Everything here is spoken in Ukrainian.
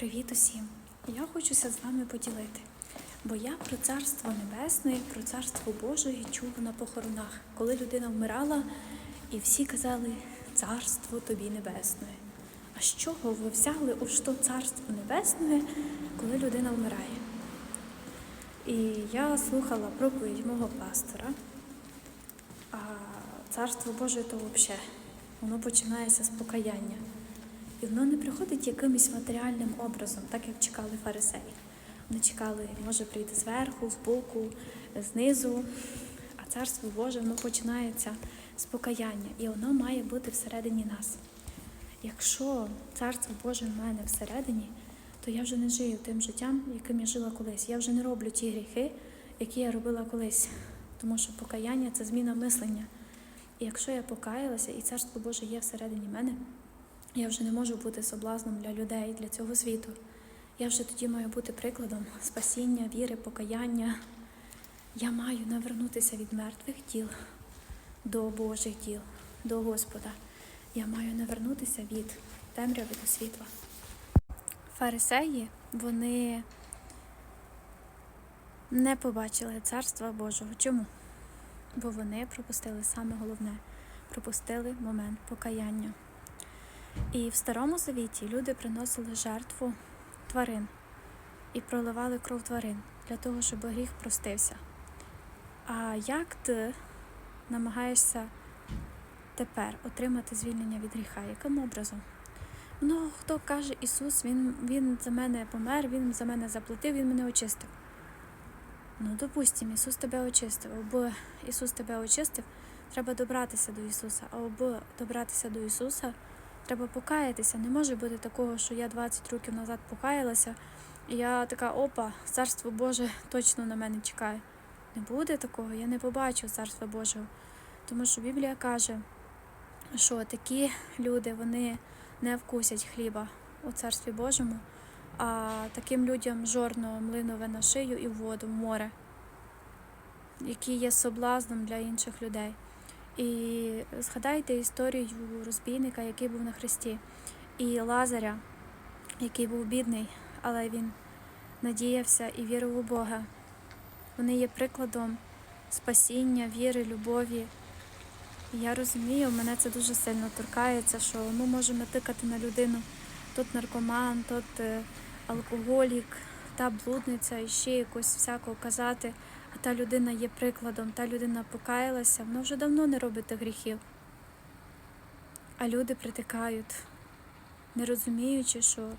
Привіт усім! Я хочуся з вами поділити, бо я про царство небесне, про царство Боже чула на похоронах, коли людина вмирала, і всі казали Царство тобі небесне. А з чого ви взяли у що царство небесне, коли людина вмирає? І я слухала проповідь мого пастора, а царство Боже то взагалі, воно починається з покаяння. І воно не приходить якимось матеріальним образом, так як чекали фарисеї. Вони чекали, може прийти зверху, збоку, знизу. А царство Боже воно починається з покаяння, і воно має бути всередині нас. Якщо царство Боже в мене всередині, то я вже не жию тим життям, яким я жила колись. Я вже не роблю ті гріхи, які я робила колись. Тому що покаяння це зміна мислення. І якщо я покаялася, і царство Боже є всередині мене, я вже не можу бути соблазном для людей, для цього світу. Я вже тоді маю бути прикладом спасіння, віри, покаяння. Я маю навернутися від мертвих діл до Божих діл, до Господа. Я маю навернутися від темряви до світла. Фарисеї, вони не побачили царства Божого. Чому? Бо вони пропустили саме головне пропустили момент покаяння. І в Старому Завіті люди приносили жертву тварин і проливали кров тварин для того, щоб гріх простився. А як ти намагаєшся тепер отримати звільнення від гріха? Яким образом? Ну, хто каже Ісус, Він, він за мене помер, Він за мене заплатив, Він мене очистив. Ну, допустимо, Ісус тебе очистив. Або Ісус тебе очистив, треба добратися до Ісуса. Або добратися до Ісуса, треба покаятися. Не може бути такого, що я 20 років назад покаялася, і я така, опа, царство Боже точно на мене чекає. Не буде такого, я не побачу царства Божого. Тому що Біблія каже, що такі люди вони не вкусять хліба у царстві Божому, а таким людям жорно млинове на шию і в воду, в море, які є соблазном для інших людей. І згадайте історію розбійника, який був на хресті, і Лазаря, який був бідний, але він надіявся і вірив у Бога. Вони є прикладом спасіння, віри, любові. І я розумію, мене це дуже сильно торкається, що ми можемо тикати на людину тут наркоман, тут е, алкоголік, та блудниця і ще якось всякого казати. Та людина є прикладом, та людина покаялася, вона вже давно не робить тих гріхів. А люди притикають, не розуміючи, що